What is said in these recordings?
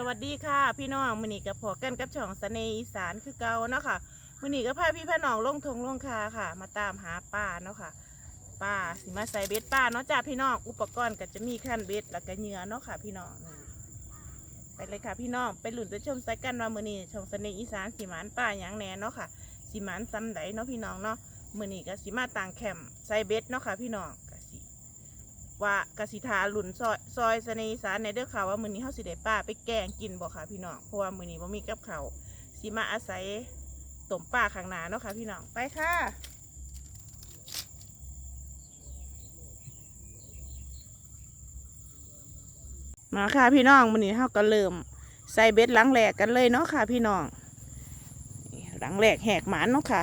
สวัสดีค่ะ พี่น้องมือนี้กับพอกันกับช่องเสน่ห์อีสานคือเก่าเนาะค่ะมือนี้ก็พาพี่พี่น้องลงทงลงคาค่ะ มาตามหาป้าเนาะค่ะป้าสิมาใส่เบ็ดป้าเนาะจ้าพี่น้องอุปกรณ์ก็จะมีขั้นเบ็ดแล้วก็เหยื่อเนาะค่ะ พี่น้องไปเลยค่ะพี่น้องไปหลุนไปชมใส่กันว่ามือนี้ช่องเสน่ห์อีสานสิหมานป้าหยังแหน่เนาะค่ะสิหมานซ้ำใดเนาะพี่น้องเนาะมือนี้ก็สิมาต่างแคมป์ใส่เบ็ดเนาะค่ะ พี่น้อง ว่ากสิทาหลุนซอยซอยเสนีสานในเด้อค่ะว่ามือนี้เฮาสิได้ป้าไปแกงกินบ่ค่ะพี่น้องเพราะว่ามือนี้บ่มีกับข้าวสิมาอาศัยต้มป้าข้างหน้าเนาะค่ะพี่น้องไปค่ะมาค่ะพี่น้องมือนี้เฮาก็เริ่มใส่เบ็ดหลังแหลกกันเลยเนาะค่ะ พี่น้องหลังแหลกแหกหมานเนาะค่ะ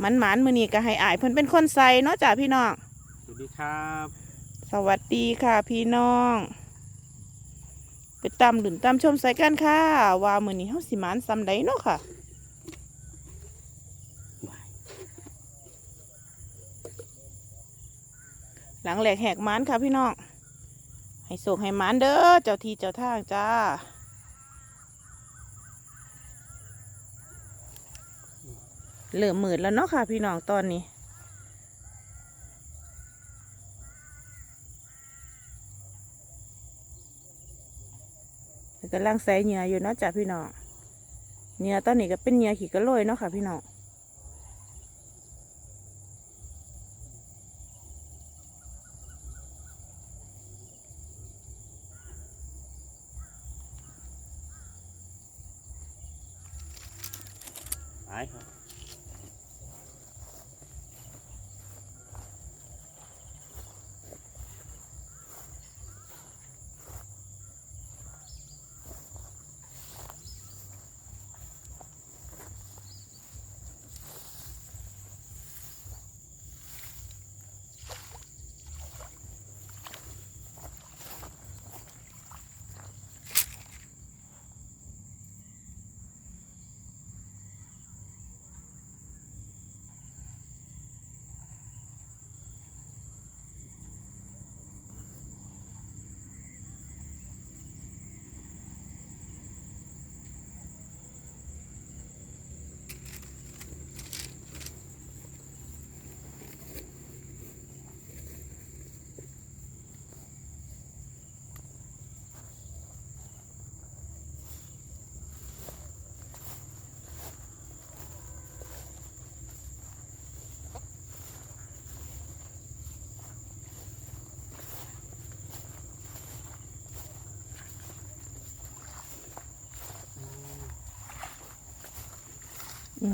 หมันหมานมือนี้ก็ให้อายเพิ่นเป็นคนใส่เนาะจ้ะพี่น้องสวัสดีครับ สวัสดีค่ะพี่น้อง ไปตำหลุนตำชมใส่กันค่ะ ว่ามือนี้เฮาสิมานซำใดเนาะค่ะหลังแหลกแหกมานค่ะพี่น้อง ให้โศกให้มานเด้อ เจ้าทีเจ้าทางจ้าเริ่มมืดแล้วเนาะค่ะพี่น้องตอนนี้ กำลังใส่เหงื่ออยู่เนาะจ้ะพี่น้องเหงื่อตอนนี้ก็เป็นเหงื่อขี่กระโลยเนาะค่ะพี่น้องไปครับ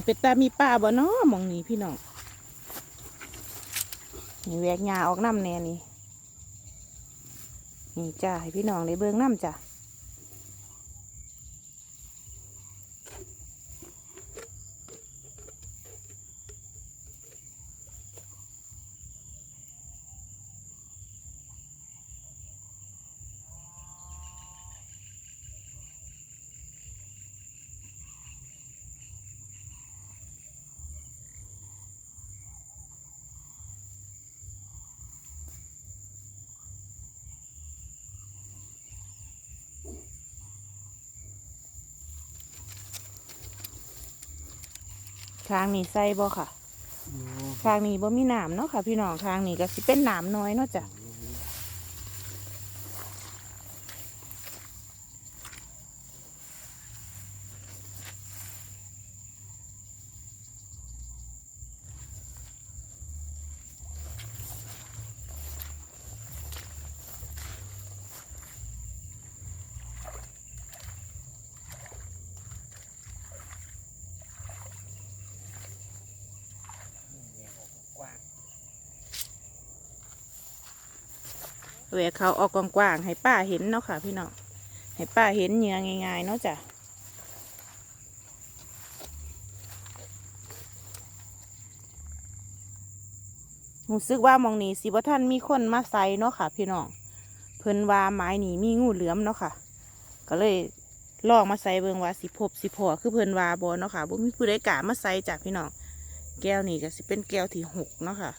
เป็นตามีป้าบ่เนาะมองนี้พี่น้องนี่แวกหญ้าออกน้ำแน่นี่นี่จ้าให้พี่น้องได้เบิ่งน้ำจ้า ทางนี้ใส่บ่ค่ะทางนี้บ่มีน้ำเนาะค่ะ พี่น้องทางนี้ก็สิเป็นน้ำน้อยเนาะจ้ะ แหวกเขาออกกว้างๆให้ป้าเห็นเนาะค่ะ พี่น้องให้ป้าเห็นเหงื่อง่ายๆเนาะจ้ะรู้สึกว่ามองนี้สิบ่ท่านมีคนมาใส่เนาะค่ะ พี่น้องเพิ่นว่าไม้นี่มีงูเหลือมเนาะค่ะ ก็เลยลองมาใส่เบิงว่าสิพบสิพอคือเพิ่นว่าบ่เนาะค่ะบ่มีผู้ใดกล้ามาใส่จ้ะพี่น้องแก้วนี่ก็สิเป็นแก้วที่หกเนาะค่ะ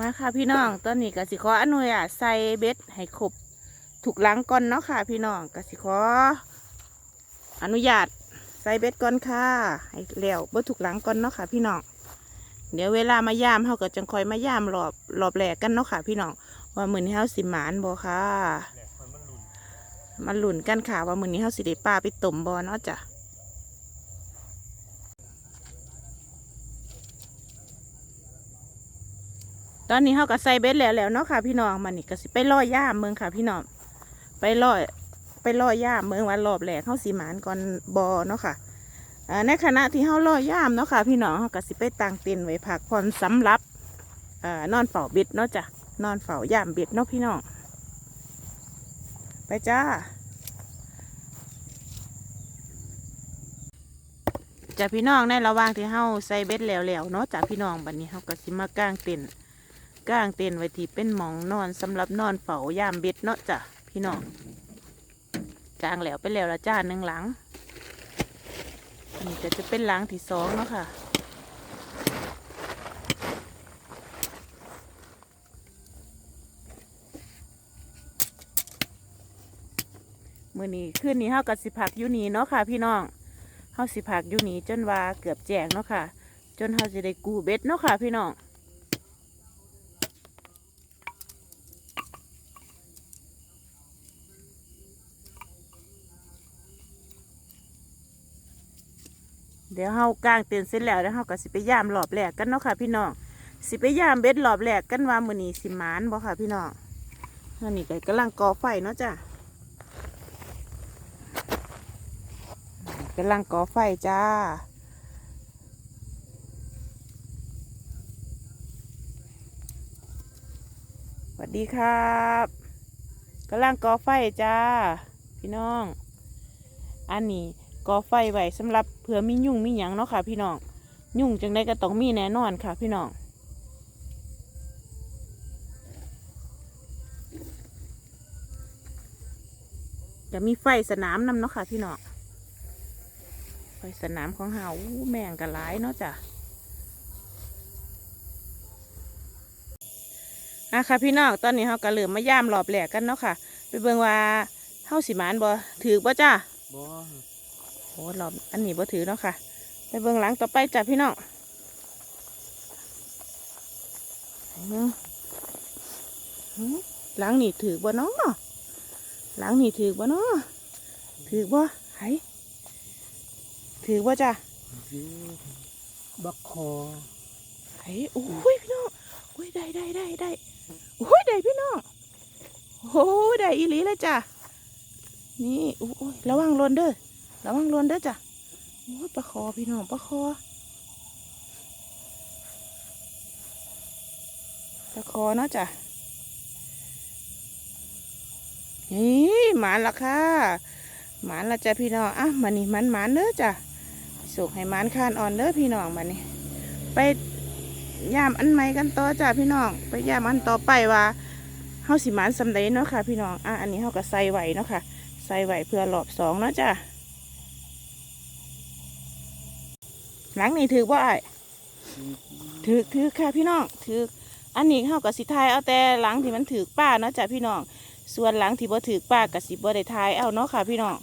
มาค่ะพี่น้องตอนนี้กสิขออนุญาตใส่เบ็ดให้ครบถูกหลังก่อนเนาะค่ะ พี่น้องกสิขอ อนุญาตใส่เบ็ดก่อนค่ะให้แล้วเบ่ถูกหลังก่อนเนาะค่ะ พี่น้องเดี๋ยวเวลามายามเฮาก็จังคอยมายามรอบรอบแรกกันเนาะค่ะ พี่น้องว่ามือนี้เฮาสิหมานบ่ค่ะมันหลุนกันค่ะว่ามือนี้เฮาสิได้ปลาไปต้มบ่เนาะจ้ะ ตอนนี้เขาก็ใส่เบ็ดแล้วแล้วเนาะค่ะพี่น้องมันนี่ก็สิไปล่อย่ามเมืองค่ะ พี่น้องไปล่อไปล่อย่ามเมืองวันรอบแหลกเขาสีหมานก่อนบอเนาะค่ะในขณะที่เขาล่อย่ามเนาะค่ะ พี่น้องเขาก็สิไปตั้งเต็นไว้พักผ่อนสำหรับอนอนเฝ้าเบ็ดเนาะจ้ะนอนเฝ้าย่ามเบ็ดเนาะพี่น้องไปจ้าจ้ะพี่น้องในระหว่างที่เฮาใส่เบ็ดแล้วแล้วเนาะจ้ะพี่น้องบัดนี้เฮาก็สิมากางเต็นท์ กางเต็นท์ไว้ที่เป็นหมองนอนสำหรับนอนเฝ้ายามเบ็ดเนาะจ้ะพี่น้องกางแล้วไปแล้วละจ้าหนึ่งหลังนนี้ก็จะเป็นหลังที่สองเนาะค่ะมื่อนี้คืนนี้เฮากับสิพักยูนีเนาะค่ะ พี่น้องเฮาสิพักยูนีจนว่าเกือบแจงเนาะค่ะ จนเฮาจะได้กูเบ็ดเนาะค่ะ พี่น้อง เดี๋ยวเฮากางเต็นท์เสร็จแล้วแล้วเฮาก็สิไปย่ามรอบแรกกันเนาะค่ะ พี่น้องสิไปย่ามเบ็ดรอบแรกกันว่ามือนี้สิมานบ่ค่ะ พี่น้องอันนี้ก็กำลังก่อไฟเนาะจ้ะกำลังก่อไฟจ้าสวัสดีครับกำลังก่อไฟจ้า พี่น้อง อันนี้ ก่อไฟไว้สำหรับเผื่อมียุ่งมีหยังเนาะค่ะพี่น้องยุ่งจังได้ก็ต้องมีแน่นอนค่ะ พี่น้องจะมีไฟสนามนำเนาะค่ะ พี่น้องไฟสนามของเฮาแมงกระหลเนาะจ้ะอะค่ะพี่น้องตอนนี้เฮาก็เริ่มมาย่ามรอบแหลกกันเนาะค่ะ ไปเบิ่งว่าเฮาสิมานบ่ถือบ่จ้าบ่ โอ้รอบอันนี้บ่ถือเนาะค่ะ ไปเบิ่งหลังต่อไปจ้ะพี่น้องหืมหืมหลังนี่ถือบ่เนาะหลังนี่ถือบ่เนาะถือบ่ไห้ถือบ่จ้ะบักคอไห้โอ้ยพี่น้องโอ้ยได้ได้ได้ได้โอ้ยได้พี่น้องโอ้ยได้อีหลีเลยจ้ะนี่โอ้ยระวังหลนเด้อ ระวังหลนเด้อจ้ะโอ้ยปลาคอพี่น้องปลาคอตะคอเนาะจ้ะนี่หมานละค่ะหมานละจ้ะพี่น้องอะมานี่มันหมานเด้อจ้ะสุกให้หมานคานอ่อนเด้อพี่น้องมานี่ไปยามอันใหม่กันต่อจ้ะพี่น้อง ไปยามอันต่อไปว่าเฮาสิหมานสำเร็จเนาะค่ะ พี่น้องอะอันนี้เฮาก็ใส่ไว้เนาะค่ะ ใส่ไว้เพื่อรอบสองเนาะจ้ะ หลังนี่ถือว่าอ้ายถือถือค่ะพี่น้องถืออันนี้เขากับสิทายเอาแต่หลังที่มันถือป้าเนาะจ้ะพี่น้องส่วนหลังที่บ่ถือป้ากับสิบ่ได้ทายเอาเนาะค่ะ พี่น้อง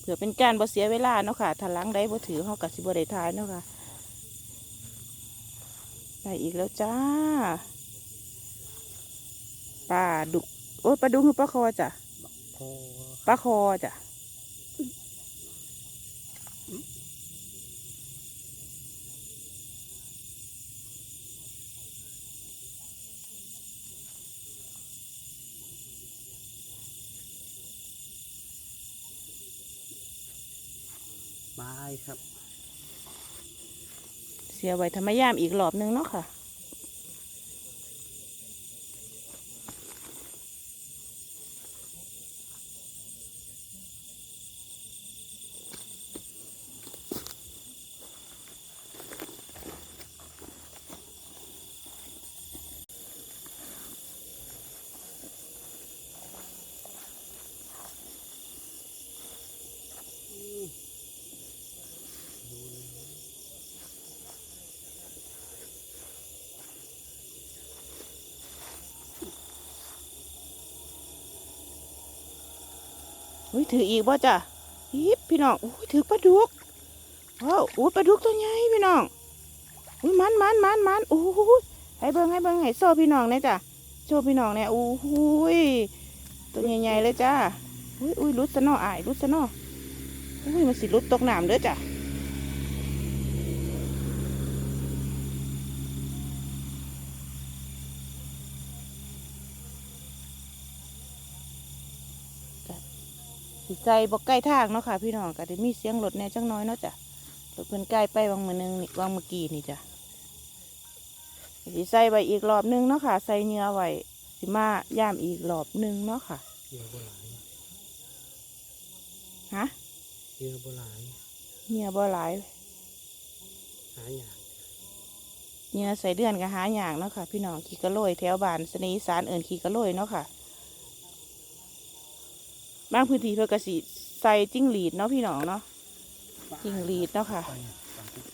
เพื่อเป็นการบ่เสียเวลาเนาะค่ะถ้าหลังใดบ่ถือเขากับสิบ่ได้ทายเนาะค่ะได้อีกแล้วจ้าปลาดุกโอ้ปลาดุกคือปลาคอจ้ะคอ ปลาคอจ้ะไม้ครับ เสียไว้ธรรมยามอีกรอบนึงเนาะค่ะ อุ้ยถืออีกบ่จ้ะฮิปพี่น้องอุ้ยถือปลาดุกว้าวอุ้ยปลาดุกตัวใหญ่พี่น้องอุ้ยมันมันมันมันอู้ยให้เบิ้งให้เบิ้งให้โซ่พี่น้องเนี่ยจ้ะโชว์พี่น้องเนี่ยอู้หูยตัวใหญ่ๆเลยจ้าอุ้ยอุ้ยรุดซะนออายรุดซะนออุ้ยมันสิรุดตกน้ำเด้อจ้ะ สิใจบ่ใกล้ทางเนาะค่ะ พี่น้องก็ได้มีเสียงรถแหน่จังน้อยเนาะจ้ะรถเพิ่นใกล้ไปวางมือนึงนี่วางเมื่อกี้นี่จ้ะสิใส่ไว้อีกรอบนึงเนาะค่ะ ใส่เนื้อไว้สิมาย่ามอีกรอบนึงเนาะค่ะเยื่อโบราณฮะเยื่อโบราณเนื้อบ่หลายหาอย่างเนื้อใส่เดือนก็หาอย่างเนาะค่ะ พี่น้องขี่กระโหลยแถวบ้านสนีสารเอิญขี่กระโหลยเนาะค่ะ บางพื้นที่เพื่อก็สิใส่จิ้งหรีดเนาะพี่น้องเนาะจิ้งหรีดเนาะค่ะไปสามสิบ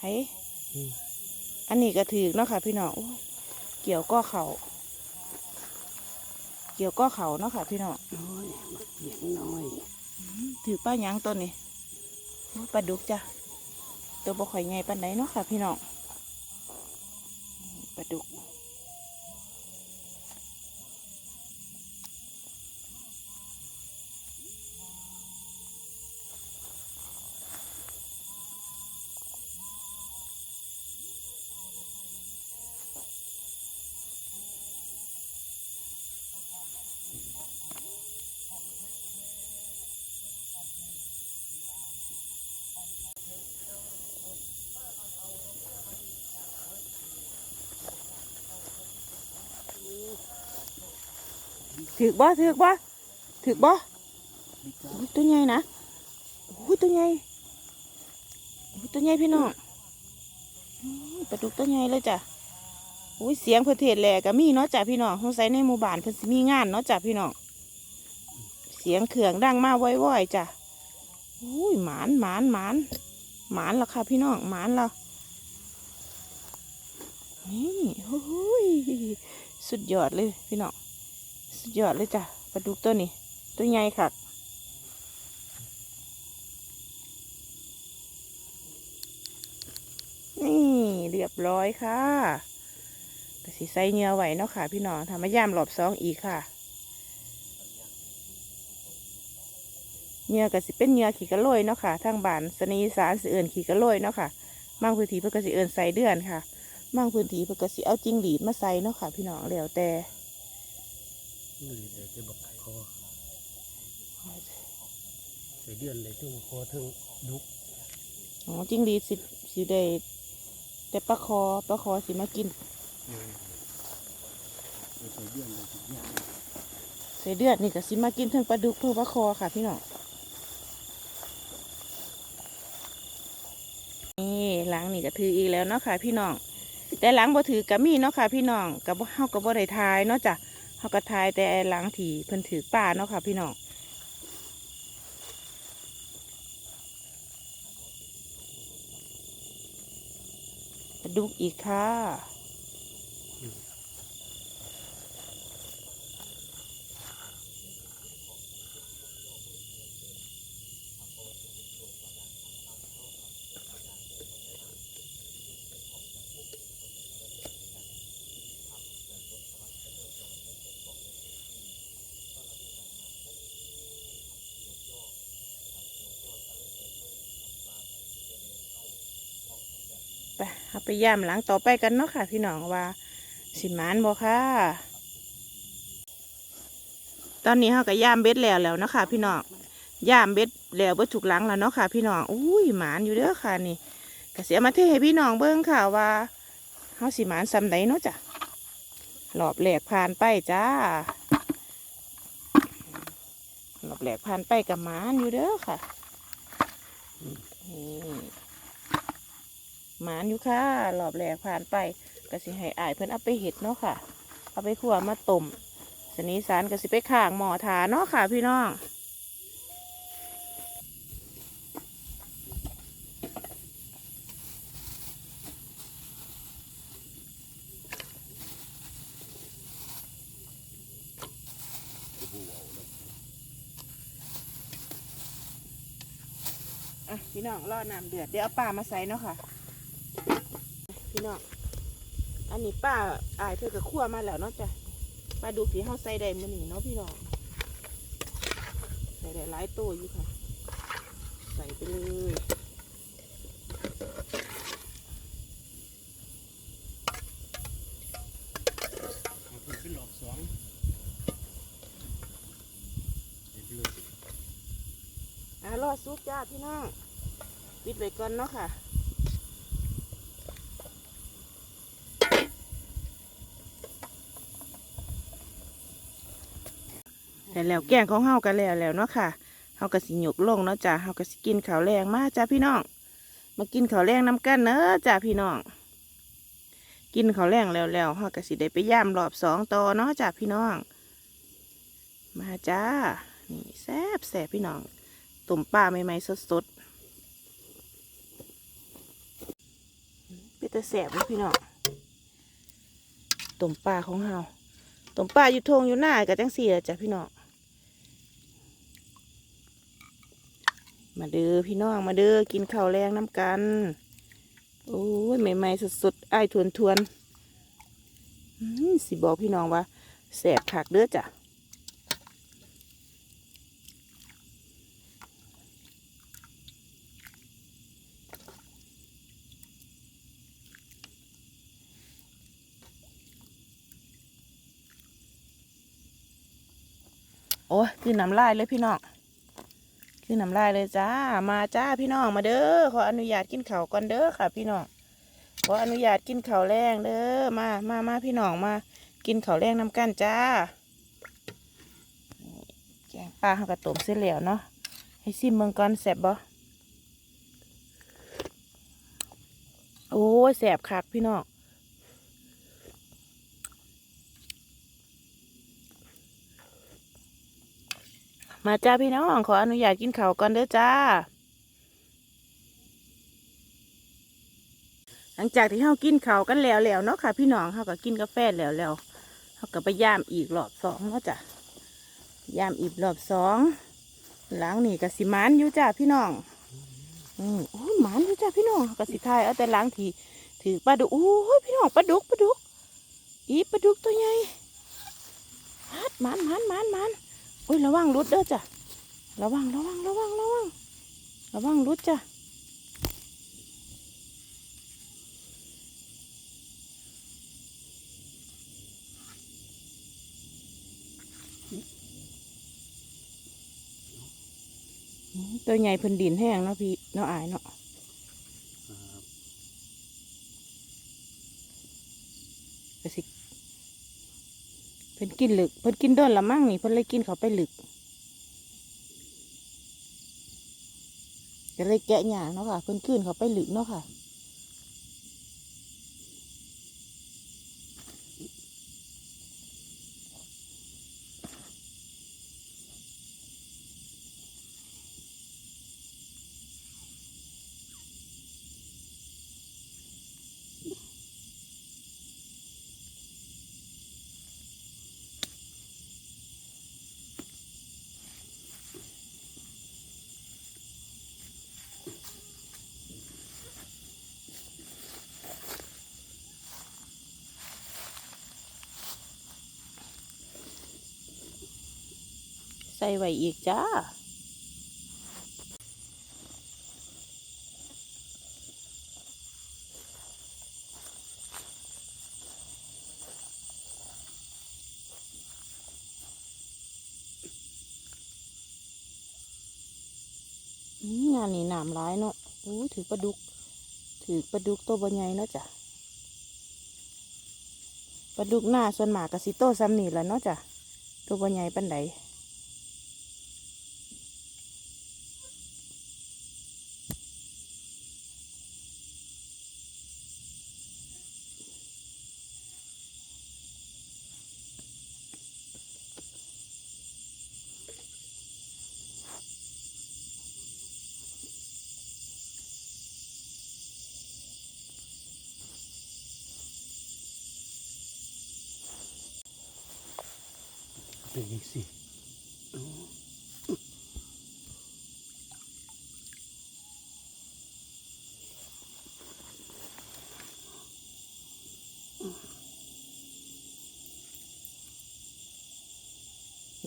ให้อืมอันนี้ก็ถือเนาะค่ะ พี่น้องโอ้ยเกี่ยวก็เขาเกี่ยวก็เขาเนาะค่ะ พี่น้องน้อยมาเสียงน้อยถือป้าหยังต้นนี่โอ้ยปลาดุกจ้ะ ตัวบ่ข่อยใหญ่ปานใดเนาะค่ะ พี่น้องปลาดุก ถือกบ่ถือกบ่ถือกบ่ตัวใหญ่นะโอ้ยตัวใหญ่โอ้ยตัวใหญ่พี่น้องปลาดุกตัวใหญ่เลยจ้ะโอ้ยเสียงเพื่อเทศแหลก็มีเนาะจ้ะพี่น้องสงสัยในหมู่บ้านเพิ่นสิมีงานเนาะจ้ะพี่น้องเสียงเครื่องดังมาว่อยๆจ้ะโอ้ยหมานหมานหมานหมานแล้วค่ะพี่น้องหมานแล้วนี่โอ้ยสุดยอดเลยพี่น้อง สุดยอดเลยจ้ะปลาดุกตัวนี้ ตัวใหญ่ค่ะนี่เรียบร้อยค่ะก็สิใส่เนื้อไหวเนาะค่ะ พี่น้องทำมายามรอบสองอีกค่ะเนื้อก็สิเป็นเนื้อขี่กระโลยเนาะค่ะทางบ้านสนีสารสิเอิญขี่กระโลยเนาะค่ะบางพื้นที่เพื่อก็สิเอิญใส่เดือนค่ะบางพื้นที่เพื่อก็สิเอาจิ้งหรีดมาใส่เนาะค่ะ พี่น้องแล้วแต่ นี่เลยจะบอกคอใส่เดือนเลยถึงคอถึงดุกอ๋อจิ้งหรีดสิสิได้แต่ปลาคอปลาคอสิมากินใส่เดือนเลยทุกอย่างใส่เดือดนี่ก็สิมากินทั้งปลาดุกเพิ่งปลาคอค่ะพี่น้องนี่หลังนี่ก็ถืออีกแล้วเนาะค่ะพี่น้องแต่หลังบ่ถือกับมีเนาะค่ะพี่น้องกับเฮากับบ่ได้ทายเนาะจ้ะ เฮาก็ทายแต่หลังถี่เพิ่นถือป่าเนาะค่ะ พี่น้องปลาดุกอีกค่ะ ไปเอาไปย่ามหลังต่อไปกันเนาะค่ะ พี่น้องว่า สิมานบ่ค่ะตอนนี้เขาก็ย่ามเบ็ดแล้วแล้วเนาะค่ะ พี่น้องย่ามเบ็ดแล้วเบิดถูกหลังแล้วเนาะค่ะ พี่น้องอุ้ยหมานอยู่เด้อค่ะนี่ก็เสียมาเทให้พี่น้องเบิ่งค่ะว่าเขาสิหมานซำใดเนาะจ้ะรอบแหลกผ่านไปจ้ารอบแหลกผ่านไปกับหมานอยู่เด้อค่ะนี่ หมานอยู่ค่ะหลอบแหลกผ่านไปกระสิให้อายเพื่อนเอาไปเห็ดเนาะค่ะ เอาไปขั่วมาต้มสนีสารกระสิไปข่างหมอถาเนาะค่ะพี่น้องพี่น้องรอน้ำเดือดเดี๋ยวเอาปลามาใส่เนาะค่ะ พี่น้อง อันนี้ป้าอายเธอกับคั่วมาแล้วเนาะจ้ะปลาดูสีเฮาใส่ได้มื้อนี้เนาะพี่น้อง ใส่ได้หลายตัวอยู่ค่ะ ใส่ไปเลยเอาขึ้นหลอกสองอะรอดซุปจ้าพี่น้องปิดไว้ก่อนเนาะค่ะ แล้วแกงของเฮากันแล้วแล้วเนาะค่ะเฮาก็สิหยกลงเนาะจ้ะเฮาก็สิกินข้าวแรงมาจ้าพี่น้อง มากินข้าวแรงน้ำกันเนอะจ้าพี่น้อง กินข้าวแรงแล้วแล้วเฮาก็สิได้ไปย่ามรอบสองต่อเนาะจ้าพี่น้อง มาจ้า นี่แซ่บแซ่บพี่น้องต้มปลาใหม่ๆสดๆเป็นตะแซ่บเลยพี่น้องต้มปลาของเฮาต้มปลาอยู่ทงอยู่หน้ากับจังสี่ละจ้ะพี่น้อง มาเด้อพี่น้องมาเด้อกินข้าวแรงน้ำกัน โอ้ยใหม่ๆสดๆไอ้ทวนทวนๆสิบอกพี่น้องว่าแสบคักเด้อจ้ะโอ้ยคือน้ำลายเลยพี่น้อง คือน้ำลายเลยจ้า มาจ้าพี่น้องมาเด้อ ขออนุญาตกินเขาก่อนเด้อค่ะ พี่น้อง ขออนุญาตกินเขาแรงเด้อ มา มามาพี่น้องมา กินเขาแรงน้ำกันจ้าแกงปลาเขากระต้มเสร็จแล้วเนาะ ให้ซิมเมืองก่อนแสบบ่โอ้แสบคักพี่น้อง มาจ้าพี่น้องขออนุญาตกินข้าวก่อนเด้อจ้า หลังจากที่เฮากินข้าวกันแล้วแล้วเนาะค่ะ พี่น้องเฮาก็กินกาแฟแล้วแล้วเฮาก็ไปย่ามอีกรอบสองเนาะจ้ะย่ามอีกรอบสองหลังนี่ก็สิมันอยู่จ้าพี่น้องอืมโอ้ยหมันอยู่จ้าพี่น้องก็สิทายเอาแต่หล้างทีถือปลาดุกโอ้ยพี่น้องปลาดุกปลาดุกอีปลาดุกตัวใหญ่ฮัดหมันหมันหมันหมัน อ้ยระวังรุดเด้อจ้ะระวังระวังระวังระวังระวังรุดจ้ะตัวใหญ่เพิ่นดินแห้งเนาะพี่เนาะอายเนาะ ครับ ก็สิ เพิ่นกินหลึกเพิ่นกินด้นละมั่งนี่เพิ่นเลยกินเขาไปหลึกก็เลยแกะหยางเนาะค่ะ เพิ่นขึ้นเขาไปหลึกเนาะค่ะ ใส่ไว้อีกจ้าอืมงานนี้น้ำร้ายเนาะอู้ถือปลาดุก ถือปลาดุกตัวบใหญ่เนาะจ้ะปลาดุกหน้าส่วนหมากกสิโตซ้ำนี่แหละเนาะจ้ะตัวบใหญ่ปันใด ยังสิ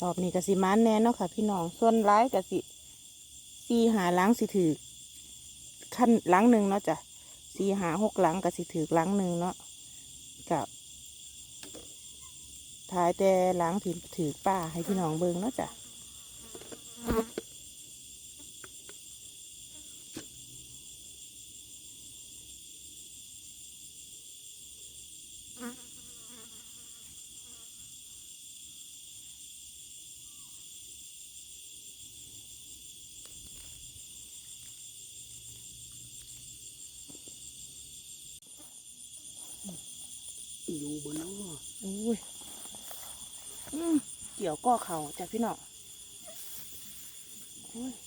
รอบนี้กะสิมันแน่เนาะค่ะ พี่น้อง ส่วนร้ายกสิสีหาล้างสิถือขั้นล้างหนึ่งเนาะจ้ะสีหาหกล้างกะสิถือล้างหนึ่งเนาะกับ ถ่ายแต่หลังถือถือป้าให้พี่น้องเบิ่งเนาะจ้ะ อยู่บนน้อ โอ้ยอืม เขาจ้ะพี่น้อง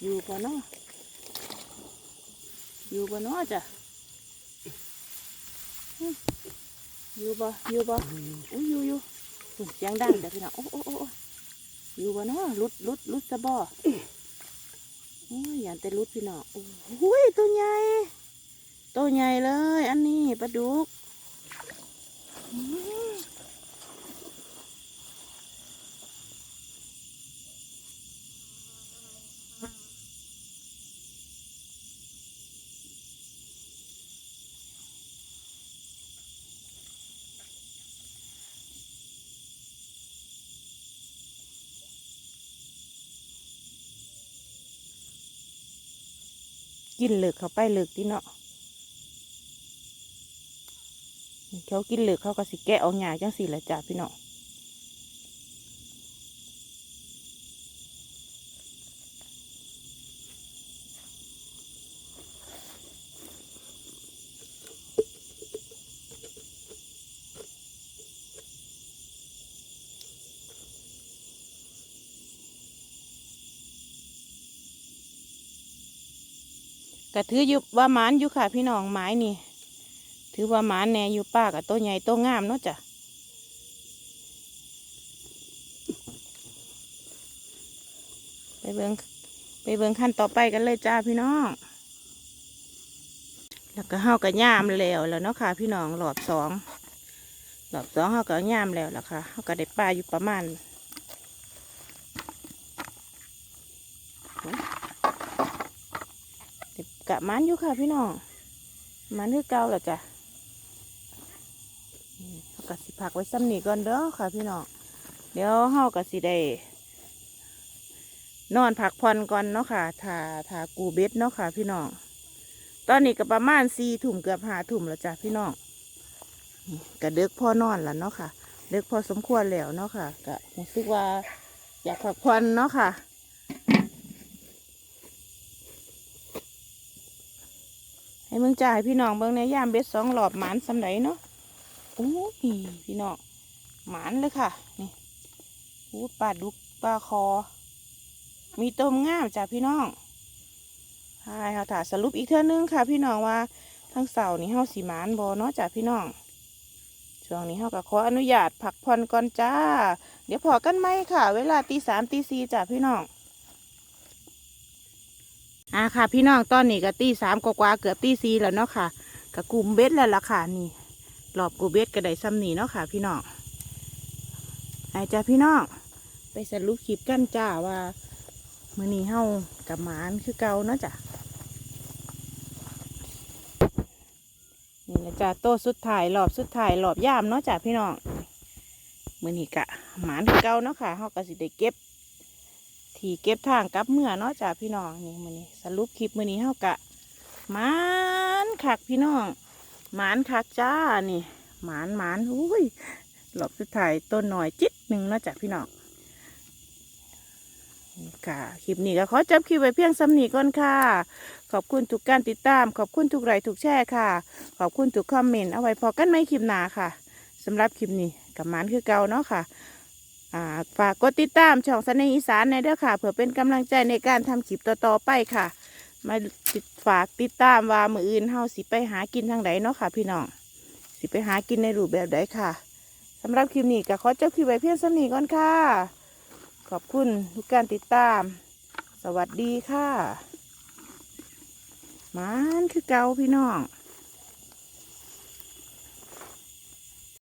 อยู่ปะเนาะอยู่ปะเนาะจ้ะอยู่ปะอยู่ปะอุ้ยอยู่อยู่ยเสียงดังจ้ะพี่น้องโอ้โอ้โอ้โอ้อยู่ปะเนาะลุดลุดลุดสะบอโอ้ยอย่าแต่ลุดพี่น้องโอ้ยตัวใหญ่ตัวใหญ่เลย อันนี้ปลาดุก กินเหลือกเขาไปเหลือกที่เนาะเขากินเหลือกเขาก็สิแกะเอาหญ้าจังสี่ละจ้าพี่เนาะ ก็ถืออยู่ว่าหมานอยู่ค่ะ พี่น้องไม้นี่ ถือว่าหมานแหน่อยู่ป้ากับตัวใหญ่ตัวงามเนาะจ้ะไปเบิงไปเบิงขั้นต่อไปกันเลยจ้าพี่น้อง แล้วก็เฮากับย่ามแล้วแล้วเนาะค่ะ พี่น้องหลอดสองหลอดสองเฮากับย่ามแล้วล่ะค่ะเฮาก็ได้ปลาอยู่ประมาณเด็กะมันอยู่ค่ะพี่น้องมันคือเก่าแล้วจ้ะเฮาก็สิพักไว้ซ้ำนี่ก่อนเด้อค่ะพี่น้องเดี๋ยวเฮาก็สิได้นอนพักผ่อนก่อนเนาะค่ะถาถากูเบ็ดเนาะค่ะ พี่น้องตอนนี้ก็ประมาณสี่ถุ่มเกือบห้าถุ่มแล้วจ้ะพี่น้องก็เดึกพอนอนแล้วเนาะค่ะเดึกพอสมควรแล้วเนาะค่ะก็รู้สึกว่าอยากพักผ่อนเนาะค่ะ ให้มึงจ่ายพี่น้องเบิ่งในยามเบ็ดสองหลอบหมานสำไหนเนาะโอ้ยพี่น้องหมานเลยค่ะ นี่โอ้ปลาดุกปลาคอ มีต้มง่ามจ้ะพี่น้องใช่ค่ะถ่าสรุปอีกเท่านึงค่ะ พี่น้องว่าทั้งเสาร์นี้เฮาสีหมานบอเนาะจ้ะพี่น้องช่วงนี้เฮาก็ขออนุญาตพักผ่อนก่อนจ้า เดี๋ยวพอกันไหมค่ะ เวลาตีสามตีสี่จ้ะพี่น้อง อ่าค่ะ พี่น้องตอนนี้ก็ตีสามกว่าเกือบตีสี่แล้วเนาะค่ะกับกลุ่มเบ็ดแล้วล่ะค่ะนี่รอบกูเบ็ดก็ไดซ้ำนี่เนาะค่ะ พี่น้องไอ้จ้าพี่น้องไปสรุปคลิปกันจ้าว่ามือนี้เฮากับหมานคือเกาเนาะจ้ะนี่นะจ้าโตะสุดท้ายรอบสุดท้ายรอบยามเนาะจ้ะพี่น้องมือนี้กะหมานคือเกาเนาะค่ะเฮาก็สิได้เก็บ ที่เก็บทางกับเมื่อเนาะจ้าพี่น้องนี่มือนี้สรุปคลิปมือนี้เฮากะหมานคักพี่น้องหมานคักจ้านี่หมานหมานอุ้ยรอบสุดท้ายต้นหน่อยจิตหนึ่งเนาะจ้ะพี่น้องค่ะคลิปนี้ก็ขอจบคลิปไว้เพียงซ้ำนีก่อนค่ะ ขอบคุณทุกการติดตาม ขอบคุณทุกไลค์ทุกแชร์ค่ะ ขอบคุณทุกคอมเมนต์เอาไว้พอกันไหมคลิปหนาค่ะสำหรับคลิปนี้กับหมานคือเก่าเนาะค่ะ ฝากกดติดตามช่องสนอีสานในเด้อค่ะ เพื่อเป็นกำลังใจในการทำคลิปต่อๆไปค่ะ มาติดฝากติดตามว่ามืออื่นเฮาสิไปหากินทางใดเนาะค่ะ พี่น้องสิไปหากินในรูปแบบใดค่ะสำหรับคลิปนี้ก็ขอจบคลิปไว้เพียงซ้ำนี้ก่อนค่ะ ขอบคุณทุกการติดตาม สวัสดีค่ะมานคือเกาพี่น้อง